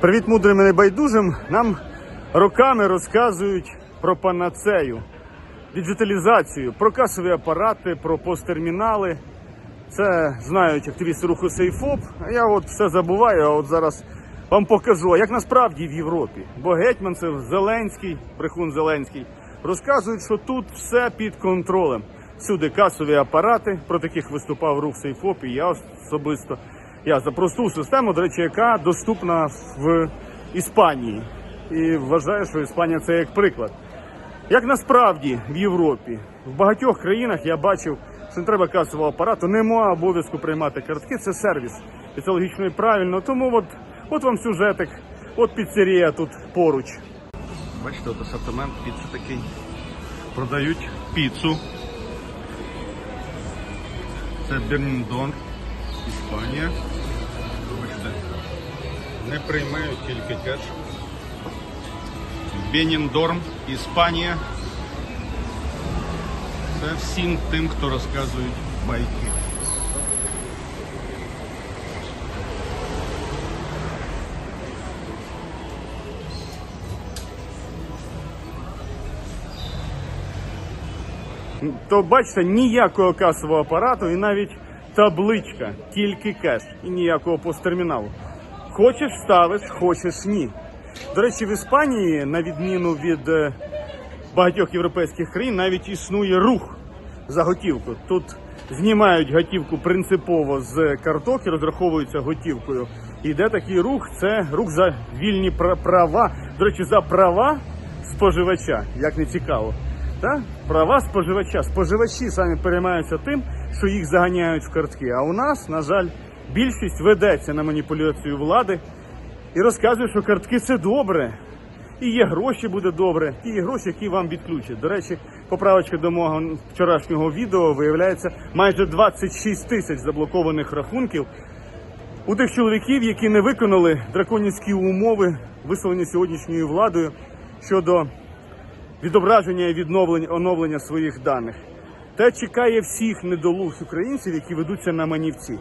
Привіт мудрим і небайдужим. Нам роками розказують про панацею, діджиталізацію, про касові апарати, про посттермінали. Це знають активісти руху Сейфоп. А я от все забуваю, а от зараз вам покажу, як насправді в Європі. Бо Гетьманцев, Зеленський, брехун Зеленський, розказують, що тут все під контролем. Всюди касові апарати, про таких виступав рух Сейфоп, і я особисто. Я за просту систему, до речі, яка доступна в Іспанії. І вважаю, що Іспанія це як приклад. Як насправді в Європі, в багатьох країнах я бачив, що не треба касового апарату, немає обов'язку приймати картки, це сервіс. І це логічно і правильно. Тому от, от вам сюжетик, от піцерія тут поруч. Бачите, от асортимент піци такий. Продають піцу. Це Берніндон, Іспанія. Бачите, не приймають тільки кеш. Беніндорм, Іспанія. Це всім тим, хто розказують байки. То бачите, ніякого касового апарату і навіть табличка, тільки кеш і ніякого посттерміналу. Хочеш ставиш, хочеш ні. До речі, в Іспанії, на відміну від е, багатьох європейських країн, навіть існує рух за готівку. Тут знімають готівку принципово з карток і розраховуються готівкою. І йде такий рух, це рух за вільні права. До речі, за права споживача, як не цікаво. Та? Права споживача. Споживачі самі переймаються тим, що їх заганяють в картки. А у нас, на жаль, більшість ведеться на маніпуляцію влади і розказує, що картки це добре. І є гроші буде добре, ті є гроші, які вам відключать. До речі, поправочка до мого вчорашнього відео виявляється майже 26 тисяч заблокованих рахунків у тих чоловіків, які не виконали драконівські умови, висловлені сьогоднішньою владою щодо відображення і відновлення оновлення своїх даних. Те чекає всіх недолуг українців, які ведуться на манівці.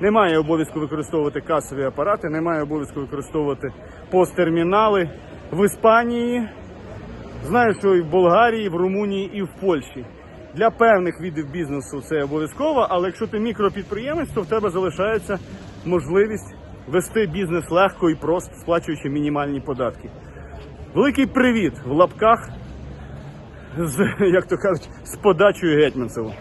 Немає обов'язку використовувати касові апарати, немає обов'язку використовувати посттермінали в Іспанії. Знаю, що і в Болгарії, і в Румунії, і в Польщі. Для певних видів бізнесу це обов'язково, але якщо ти мікропідприємець, то в тебе залишається можливість вести бізнес легко і просто, сплачуючи мінімальні податки. Великий привіт в лапках з, як то кажуть, з подачею Гетьманцеву.